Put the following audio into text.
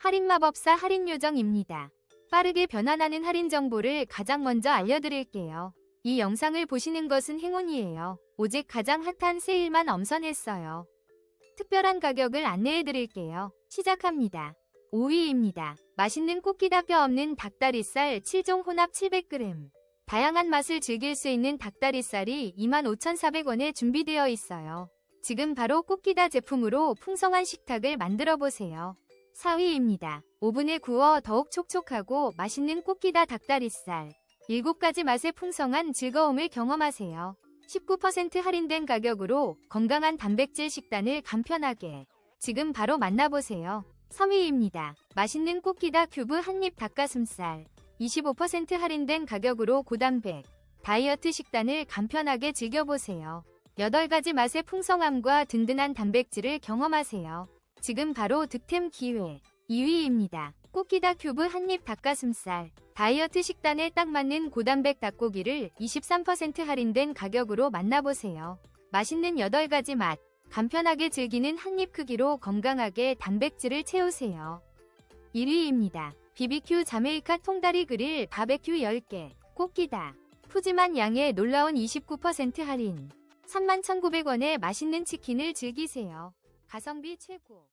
할인 마법사 할인 요정입니다. 빠르게 변환하는 할인 정보를 가장 먼저 알려드릴게요. 이 영상을 보시는 것은 행운이에요. 오직 가장 핫한 세일만 엄선했어요. 특별한 가격을 안내해드릴게요. 시작합니다. 5위입니다. 맛있는 꽃기다 뼈 없는 닭다리살 7종 혼합 700g. 다양한 맛을 즐길 수 있는 닭다리살이 25,400원에 준비되어 있어요. 지금 바로 꽃기다 제품으로 풍성한 식탁을 만들어 보세요. 4위입니다. 오븐에 구워 더욱 촉촉하고 맛있는 꽃기다 닭다리살. 7가지 맛의 풍성한 즐거움을 경험하세요. 19% 할인된 가격으로 건강한 단백질 식단을 간편하게. 지금 바로 만나보세요. 3위입니다. 맛있는 꽃기다 큐브 한입 닭가슴살. 25% 할인된 가격으로 고단백. 다이어트 식단을 간편하게 즐겨보세요. 8가지 맛의 풍성함과 든든한 단백질을 경험하세요. 지금 바로 득템 기회. 2위입니다. 꽃기다 큐브 한입 닭가슴살. 다이어트 식단에 딱 맞는 고단백 닭고기를 23% 할인된 가격으로 만나보세요. 맛있는 8가지 맛. 간편하게 즐기는 한입 크기로 건강하게 단백질을 채우세요. 1위입니다. BBQ 자메이카 통다리 그릴 바베큐 10개. 꽃기다. 푸짐한 양에 놀라운 29% 할인. 31,900원에 맛있는 치킨을 즐기세요. 가성비 최고.